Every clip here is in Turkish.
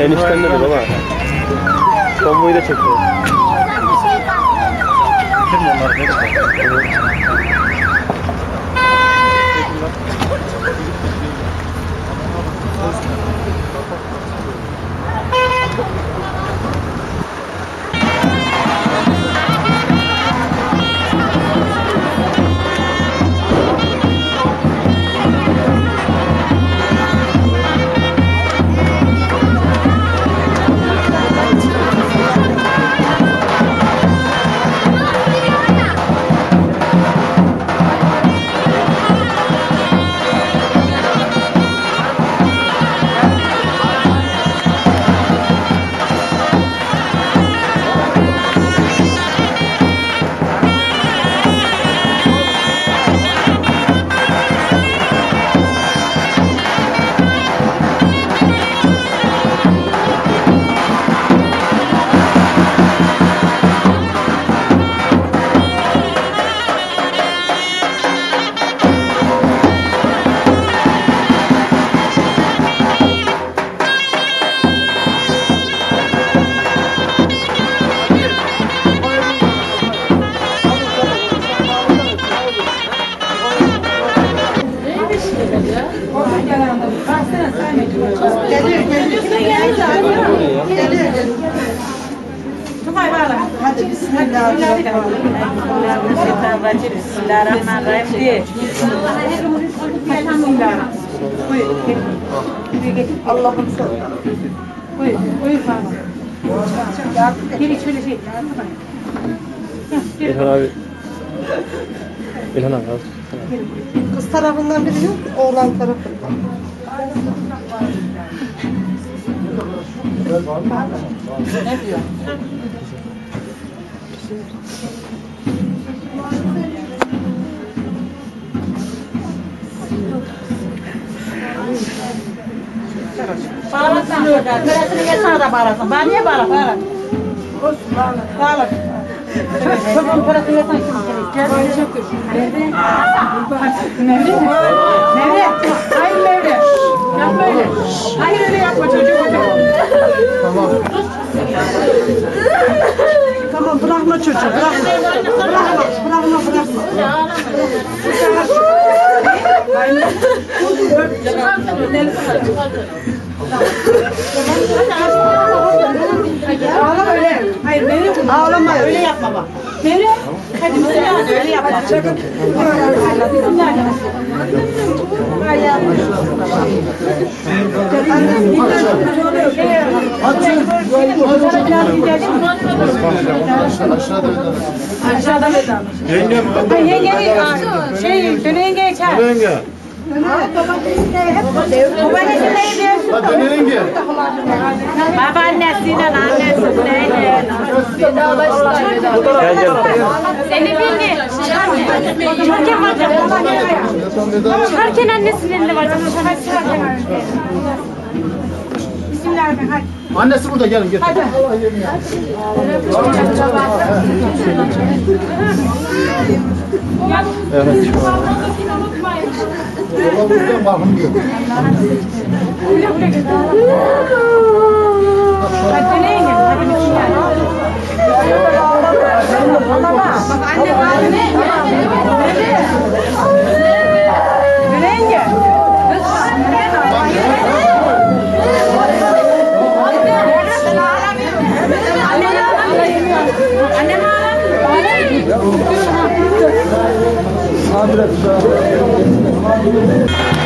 Enişten dedi baba. Konvoyu da çekiyor. Hadi Bismillahirrahmanirrahim. Diye. Allah'ım sana. Buyur, buyur bana. Gel şöyle şey. İlhan abi. İlhan abi. al. Kız tarafından biri yok, oğlan tarafından. Bağlasın. Kırasını gel sana da bağlasın. Bana niye bağla? Bağla. Bağla. Çocuğun parasını gel sana kim gelecek? Mevli. Mevli. Hayır Mevli. Yapma öyle. Hayır öyle yapma çocuğu Tamam bırakma çocuğu, bırakma. Bırakma, bırakma, bırakma. Çıkartalım. Çıkartalım. Ağlama öyle. Hayır Mevli. Ağlama Öyle yapma bak. Mevli. Hadi bismillah. Öyle yapma. Aşağıda vedam. Yenge mi? Yenge aa, şey döne yenge çağır. Yenge. Babaannesi neydi? Ha döner yenge. Babaannesiyle annesi neydi? Gel gel. Seni bildi. Çıkarken var canım. Çıkarken annesinin elinde var canım. Çıkarken Bismillahirrahmanirrahim. Annesi burada gelin gel. Evet. Babamızdan bakım yok. Hadi döne yenge. Hadi bismillah. Döne Yeni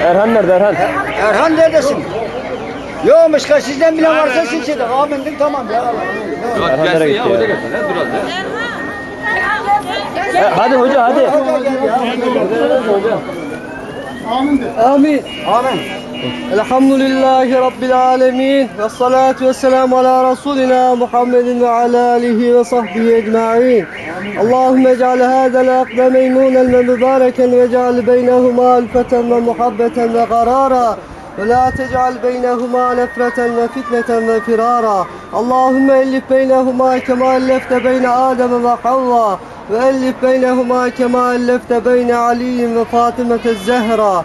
Erhan nerede Erhan? Erhan neredesin? Yok başka sizden bilen varsa siz şey de. Amindim tamam ya. Erhan nereye gitti ya? Ha, e, Hadi hoca hadi. Amin. Amin. Amin. الحمد لله رب العالمين والصلاة والسلام على رسولنا محمد وعلى آله وصحبه أجمعين. اللهم اجعل هذا العقد ميمونا ومباركا واجعل بينهما ألفة ومحبة وقرارا ولا تجعل بينهما نفرة وفتنة وفرارا. اللهم ألف بينهما كما ألفت بين آدم وحواء وألف بينهما كما ألفت بين علي وفاطمة الزهراء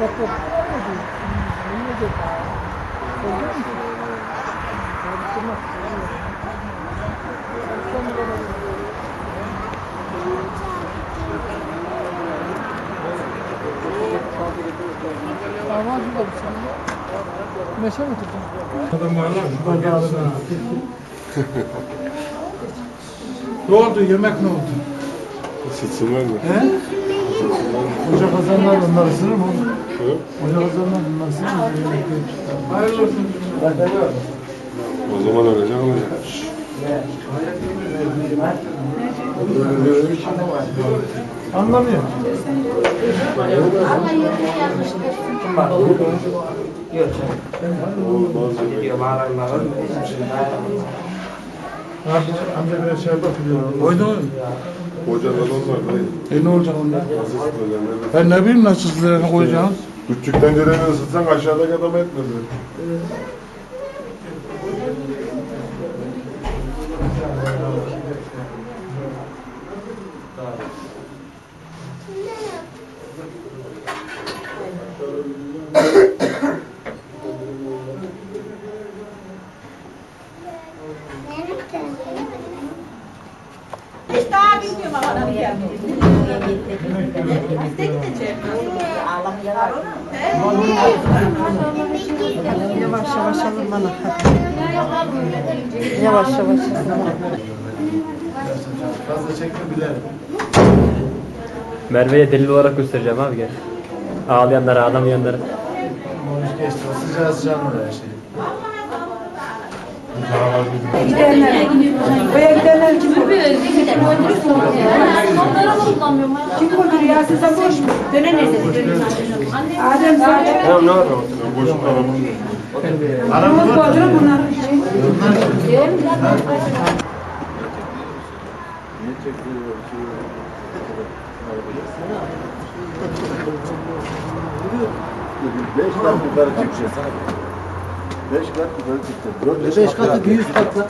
Bak bak. Önüne Gördün mü? Karıştırmaz. Tamam, şurada bir ha. ne oldu, yemek ne oldu? Sıçılmaz mı? He? Koca kazanlar onlar ısırır mı? Koca kazanlar bunlar ısırır mı? Hayırlı olsun. O zaman ölecek olacak. Anlamıyor. Amca, amca biraz şey bakıyor. Oyna oyna. Hocalar onlar dayı. E ne olacak onlar? Nasıl sıkılacak? Ben ne bileyim nasıl sizlere koyacağım. Küçük tencereni ısıtsan aşağıdaki adam etmez. Hiç daha bilmiyorum ama ne gelmiyor. Hasta gidecek. Ağlamayalar. Yavaş yavaş alın bana. Yavaş yavaş. Fazla çekme bilerim. Merve'ye delil olarak göstereceğim abi gel. Ağlayanlara, ağlamayanlara. Onu geçti. Sıcağı sıcağına oraya şey. Buraya gidenler kim koyduruyor? Kim koyduruyor ya size boş mu? Dönen Adem zaten. Tamam ne? Ben boşuna aramam. Aramız var. Koyduruyor bunlar. Beş kat yukarı çıkacağız. Beş kat yukarı çıkacağız. Beş katı bir yüz katı.